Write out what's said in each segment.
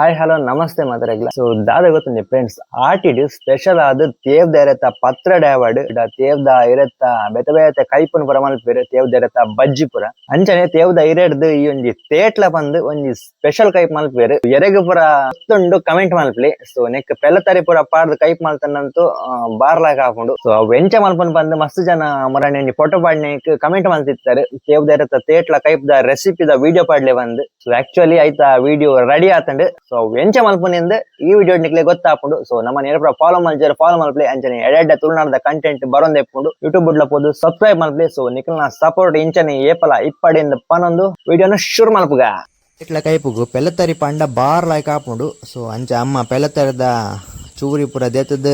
Hi hello ನಮಸ್ತೆ ಮಾತಾಡಲ್ಲ so ದಾದ ಗೊತ್ತುಂಡಿ ಫ್ರೆಂಡ್ಸ್ ಆಟಿಡ್ ಸ್ಪೆಷಲ್ ಆದ್ ತೇವ್ದ ಇರತ್ತ ಪತ್ರ ಡಾವಾಡ್ ಇಡ ತೇವ್ದ ಇರತ್ತ ಬೆತ ಬೇತ ಕೈಪುನ ಪುರ ಮಲ್ಪೆರ್ ತೇವ್ದ ಇರತ್ತ ಬಜ್ಜಿ ಪುರ ಅಂಚನೆ ತೇವ್ದ ಇರೆಡ್ದು ಈ ಒಂಜಿ ತೇಟ್ಲ ಬಂದು ಒಂಜಿ ಸ್ಪೆಷಲ್ ಕೈಪ್ ಮಲ್ಪೆರ್ ಎರೆಗ್ ಪುರ ಮತ್ತೊಂದು ಕಮೆಂಟ್ ಮಲ್ಪಲಿ ಸೊ ನೆಕ್ ಪೆಲ್ಲತರಿ ಪುರ ಪಾಡ್ದು ಕೈಪ್ ಮಲ್ತನಂತೂ ಬಾರ್ಲಾಗ ಹಾಕೊಂಡು. ಸೊ ವೆಂಚ ಮಲ್ಪನ್ ಬಂದು ಮಸ್ತ್ ಜನ ಮರಣಿ ಫೋಟೋ ಪಾಡ್ನೇಕ್ ಕಮೆಂಟ್ ಮಲ್ತಿರ್ತಾರೆ ತೇವ್ದ ಇರತ್ತ ತೇಟ್ಲ ಕೈಪ್ದ ರೆಸಿಪಿದ ವಿಡಿಯೋ ಪಾಡ್ಲೆ ಬಂದು. ಸೊ ಆಕ್ಚುಲಿ ಆಯ್ತಾ ವಿಡಿಯೋ ರೆಡಿ ಆತಂಡ್. ಸೊ ಎಂಚ ಮಲ್ಪನಿಂದ ಈ ವಿಡಿಯೋ ನಿಕ್ಲೆ ಗೊತ್ತಾಪುಂಡು ಸೊ ನಮ್ಮ ನೇರ ಫಾಲೋ ಮಲ್ಜರ್ ಫಾಲೋ ಮಲ್ಪ್ಲೆ ಅಂಚನೆ ಎಡೆಡ್ಡ ತುಳುನಾಡದ ಕಂಟೆಂಟ್ ಬರೋಂದು ಎಪ್ಪುಂಡು ಯೂಟ್ಯೂಬ್ ಬುಡ್ಲ ಪೋದು ಸಬ್ಸ್ಕ್ರೈಬ್ ಮಲ್ಪ್ಲೆ. ಸೊ ನಿಕ್ಲ ಸಪೋರ್ಟ್ ಇಂಚನೆ ಏಪಲ ಇಪ್ಪಡಿಂದ ಪನೊಂದು ವಿಡಿಯೋನ ಶುರು ಮಲ್ಪುಗ. ಇಟ್ಲ ಕೈಪುಗು ಪೆಲತರಿ ಪಂಡ ಬಾರ್ ಲಾಯ್ಕ್ ಆಪುಂಡು ಸೊ ಅಂಚ ಅಮ್ಮ ಪೆಲತರದ ಚೂರಿ ಪುರ ದೇತದ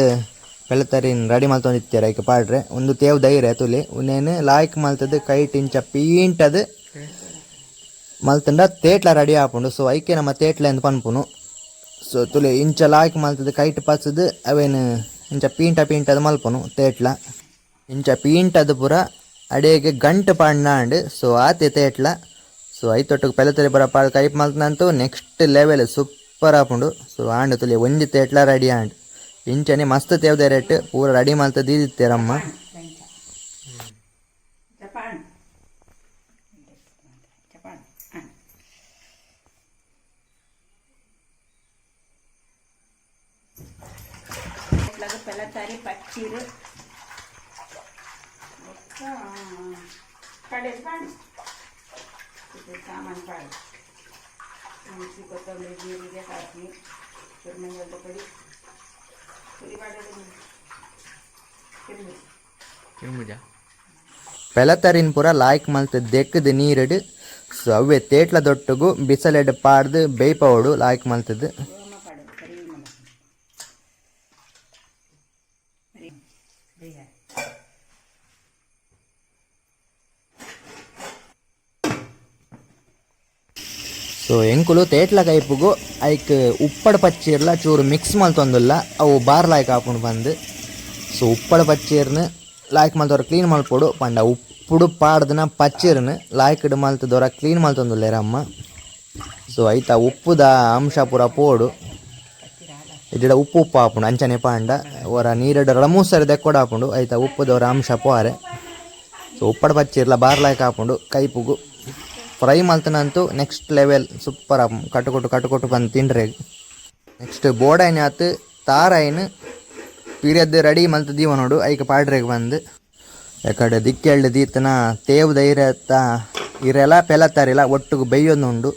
ಪೆಲ್ಲತ್ತರಿನ್ ರೆಡಿ ಮಲ್ತೊಂದಿತ್ತೀರ ಈಗ ಪಾಡ್ರೆ. ಒಂದು ತೇವ್ ಧೈರ್ಯ ತುಲಿ, ಉನ್ನೇನು ಲಾಯ್ಕ್ ಮಲ್ತದ ಕೈಟ್ ಇಂಚ ಪೀಂಟದ್ ಮಲ್ತಂಡ ತೇಟ್ಲ ರೆಡಿ ಆಪುಂಡು ಸೊ ಐಕೆ ನಮ್ಮ ತೇಟ್ಲ ಎಂದು ಪನ್ಪುನು. ಸೊ ತುಲೆ ಇಂಚ ಲಾಯ್ಕ್ ಮಲ್ತದ, ಕೈಟ್ ಪಸದ ಅವೇನು ಇಂಚ ಪೀಂಟ ಪೀಂಟದ ಮಲ್ಪುನು ತೇಟ್ಲ. ಇಂಚ ಪೀಂಟದ ಪುರ ಅಡಿಗೆ ಗಂಟು ಪಾಂಡ್ ಸೊ ಆತೆ ತೇಟ್ಲ. ಸೊ ಐತೊಟ್ಟಿಗೆ ತಲೆ ಬರ ಪಾಡ್ ಕೈಪ್ ಮಲ್ತನಂತೂ ನೆಕ್ಸ್ಟ್ ಲೆವೆಲ್ ಸೂಪರ್ ಆಪುಂಡು ಸೊ ಆಂಡ್ ತುಲಿ ಒಂಜಿ ತೇಟ್ಲ ರೆಡಿ ಆಂಡ್ ಇಂಚನೆ ಮಸ್ತ್ ತೇವ್ದೆ ರೇಟ್ ಪೂರ ರೆಡಿ ಮಲ್ತ ದೀದಿತ್ತೇರಮ್ಮ ಅದ್ರಾಗ ಪೆಲ ತಾರಿ ಪಚ್ಚೀರು. ಸಾಮಾನು ಕಾಳು ಮುಂಚೆ ಪೆಲತರಿನ್ ಪುರ ಲಾಯ್ಕ್ ಮಲ್ತ್ ದೆಕ್ಕದ ನೀರಡು ಸವ್ವೆ ತೇಟ್ಲ ದೊಟ್ಟಗು ಬಿಸಲೆಡ್ ಪಾಡ್ದು ಬೇಯ್ಪವಡು ಲಾಯ್ಕ್ ಮಲ್ತದ. ಬೇಗ ಸೊ ಎಂಕುಲು ತೇಟ್ಲ ಕೈಪುಗು ಐಕ್ ಉಪ್ಪಡ ಪಚ್ಚೀರ್ಲ ಚೂರು ಮಿಕ್ಸ್ ಮಲ್ತೊಂದುಲ್ಲ ಅವು ಬಾರ್ ಲಾಯ್ಕ್ ಹಾಕೊಂಡು ಬಂದು. ಸೊ ಉಪ್ಪಡ ಪಚ್ಚೀರ್ನ ಲಾಯ್ಕ್ ಮಲ್ತವ್ರ ಕ್ಲೀನ್ ಮಲ್ಪೊಡು ಪಂಡ ಉಪ್ಪುಡು ಪಾಡ್ದನ ಪಚ್ಚೀರ್ನ ಲಾಯ್ಕ್ಡ್ ಮಲ್ತದವ್ರ ಕ್ಲೀನ್ ಮಲ್ತೊಂದುಲ್ಲೇರಮ್ಮ ಸೊ ಐತ ಉಪ್ಪುದ ಅಂಶ ಪೂರ ಪೋಡು. ಇಡಿಡ ಉಪ್ಪು ಉಪ್ಪು ಹಾಪುಂಡು ಅಂಚನೆ ಪಾಂಡ ಅವರ ನೀರಡ ರಮೂಸರಿ ದೆಕ್ಕೊಡ ಹಾಪುಂಡು ಐತ ಉಪ್ಪುದವರ ಅಂಶ ಪೋರೆ ಸೊ ಉಪ್ಪಡ ಪಚ್ಚಿರ್ಲ ಬಾರ್ಲಾಯ್ಕ ಹಾಪುಂಡು ಕೈಪುಗು ಫ್ರೈ ಮಲ್ತನಂತೂ ನೆಕ್ಸ್ಟ್ ಲೆವೆಲ್ ಸೂಪರ್ ಆಪು ಕಟ್ಟುಕೊಟ್ಟು ಕಟ್ಟುಕೊಟ್ಟು ಬಂದು ತಿಂಡ್ರೆ. ನೆಕ್ಸ್ಟ್ ಬೋಡೈನ್ ಆತು, ತಾರಾಯಿನ್ ಪೀರಿಯದ್ ರೆಡಿ ಮಲ್ತ ದೀವ ನೋಡು, ಐಕ ಪಾಡ್ರೆಗೆ ಬಂದು. ಯಾಕಡೆ ದಿಕ್ಕೆಳ್ಳು ದೀತನ ತೇವ್ ಧೈರ್ಯ ಇರೆಲ್ಲ ಪೆಲತ್ತಾರಿಲ್ಲ ಒಟ್ಟಿಗೆ ಬೇಯೋದುಂಡು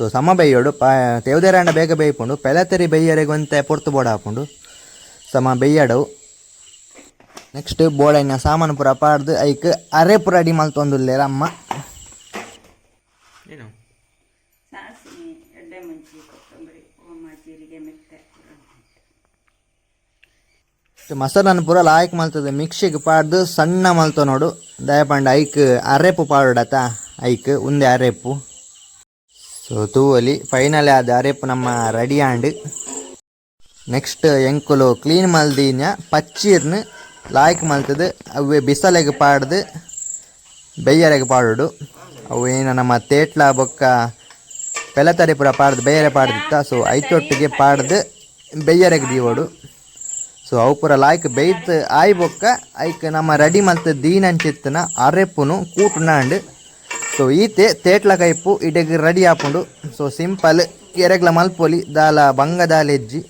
ಸೊ ಸಮ ಬೈಯೋಡು ಪ ತೇವ್ದೇರಾಂಡ ಬೇಗ ಬೇಯ್ಕೊಂಡು ಪೆಲತರಿ ಬೇಯ್ಯರೆಗೊಂತೆ ಪೊರ್ತು ಬೋಡ ಹಾಕೊಂಡು ಸಮ ಬೇಯ್ಯಡವು ನೆಕ್ಸ್ಟ್ ಬೋಡೈನ ಸಾಮಾನು ಪೂರ ಪಾಡ್ದು ಐಕ್ ಅರೆ ಪುರ ರೆಡಿ ಮಲ್ತೊಂದುಲ್ಲೇರ ಅಮ್ಮ ಮಸಾಲನ ಪೂರ ಲಾಯ್ಕ್ ಮಲ್ತದೆ ಮಿಕ್ಸಿಗೆ ಪಾಡ್ದು ಸಣ್ಣ ಮಲ್ತ ನೋಡು ದಯಪಂಡ ಐಕ್ ಅರೆಪು ಪಾಡತ ಐಕ್ ಉಂದೆ ಅರೆಪು ಸೊ ತೂವಲಿ ಫೈನಲ್ ಆದ ಅರೆಪು ನಮ್ಮ ರೆಡಿ ಆಂಡ್ ನೆಕ್ಸ್ಟ್ ಎಂಕುಲು ಕ್ಲೀನ್ ಮಲ್ದಿನ ಪಚ್ಚೀರ್ನ ಲಾಯ್ಕ್ ಮಲ್ತದ ಅವೇ ಬಿಸಲೆಗೆ ಪಾಡ್ದು, ಬೆಯ್ಯರೆಗೆ ಪಾಡುಡು. ಅವು ಏನು ನಮ್ಮ ತೇಟ್ಲ ಬೊಕ್ಕ ಪೆಲತರಿ ಪುರ ಪಾಡ್ದು ಬೇಯರೆ ಪಾಡ್ದಿತ್ತ. ಸೊ ಐತೊಟ್ಟಿಗೆ ಪಾಡ್ದು, ಬೆಯ್ಯರೆಗೆ ದೀವೋಡು. ಸೊ ಅವು ಪುರ ಲಾಯ್ಕ್ ಬೇಯ್ತು ಆಯ್ ಬೊಕ್ಕ, ಐಕ್ ನಮ್ಮ ರೆಡಿ ಮಲ್ತ್ ದೀನಂಚಿತ್ತನ ಅರೆಪ್ಪುನು ಕೂಟುನಾಂಡ್ ಸೊ ಈತೆ ತೇಟ್ಲ ಕೈಪು ಇಡೆಗ್ ರೆಡಿ ಆಪುಂಡು ಸೊ ಸಿಂಪಲ್ ಎರೆಗ್ಲ ಮಲ್ಪೊಲಿ, ದಾಲ ಬಂಗ ದಾಲ ಹೆಜ್ಜಿ.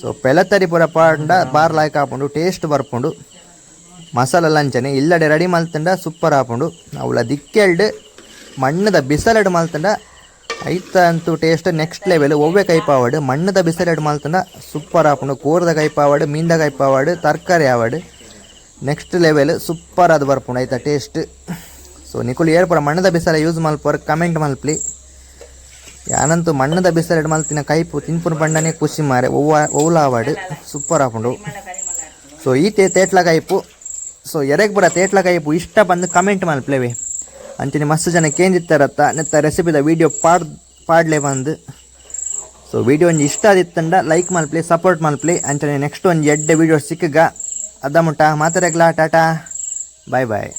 ಸೊ ಪೆಲತರಿ ಪೂರ ಪಾಂಡ ಬಾರ್ ಲಾಯ್ಕ್ ಆಪುಂಡು ಟೇಸ್ಟ್ ಬರ್ಪುಂಡು. ಮಸಾಲ ಲಂಚನೆ, ಇಲ್ಲಡೆ ರೆಡಿ ಮಲ್ತಂಡ ಸೂಪರ್ ಆಪುಂಡು ಅವಳ ದಿಕ್ಕೆಲ್ಡ್, ಮಣ್ಣದ ಬಿಸಲಡ್ ಮಲ್ತಂಡ, ಐತ ಅಂತೂ ಟೇಸ್ಟ್ ನೆಕ್ಸ್ಟ್ ಲೆವೆಲ್ ಒವ್ವೆ ಕೈಪಾವಾಡು, ಮಣ್ಣದ ಬಿಸಲೆಡ್ ಮಲ್ತಂಡ ಸೂಪರ್ ಆಪುಂಡು ಕೋರದ ಕೈಪಾವಾಡು ಮೀನ್ದ ಕೈಪಾವಾಡು, ತರಕಾರಿ ಆವಡ್ ನೆಕ್ಸ್ಟ್ ಲೆವೆಲ್ ಸೂಪರ್ ಅದು ಬರ್ಪುಂಡು, ಐತ ಟೇಸ್ಟ್ ಸೊ ನಿಕುಲು ಏರ್ಪುರ ಮಣ್ಣದ ಬಿಸಲ ಯೂಸ್ ಮಲ್ಪೋರ್ ಕಮೆಂಟ್ ಮಲ್ಪ್ಲಿ ಯಾನಂತೂ ಮಣ್ಣದ ಬಿಸಲೆಡ್ ಮಲ್ತಿನ ಕೈಪು ತಿನ್ಪುನ ಪಂಡನೆ ಖುಷಿ ಮಾರೆ, ಒವ್ವ ಒವ್ಲಾವಡ್ ಸೂಪರ್ ಆಪುಂಡು. ಸೊ ಈತೆ ತೇಟ್ಲ ಕೈಪು ಸೊ ಎರೆಗ್ ಬರ ತೇಟ್ಲ ಕೈಪು ಇಷ್ಟ ಬಂದು ಕಮೆಂಟ್ ಮಲ್ಪ್ಲೇವೆ ಅಂಚನೆ ಮಸ್ತ್ ಜನ ಕೇಂದಿತ್ತಾರತ್ತ ನೆತ್ತ ರೆಸಿಪಿದ ವೀಡಿಯೋ ಪಾಡ್, ಪಾಡ್ಲೆ ಬಂದು. ಸೊ ವೀಡಿಯೋ ಒಂಜಿ ಇಷ್ಟ ಆದಿತ್ತಂಡ ಲೈಕ್ ಮಲ್ಪ್ಲಿ ಸಪೋರ್ಟ್ ಮಲ್ಪ್ಲಿ ಅಂಚನೆ ನೆಕ್ಸ್ಟ್ ಒಂದು ಎಡ್ಡೆ ವಿಡಿಯೋ ಸಿಕ್ಕಗ. ಅದ ಮುಟ್ಟ ಮಾತಾಡಗ್ಲಾ ಟಾಟಾ. ಬಾಯ್ ಬಾಯ್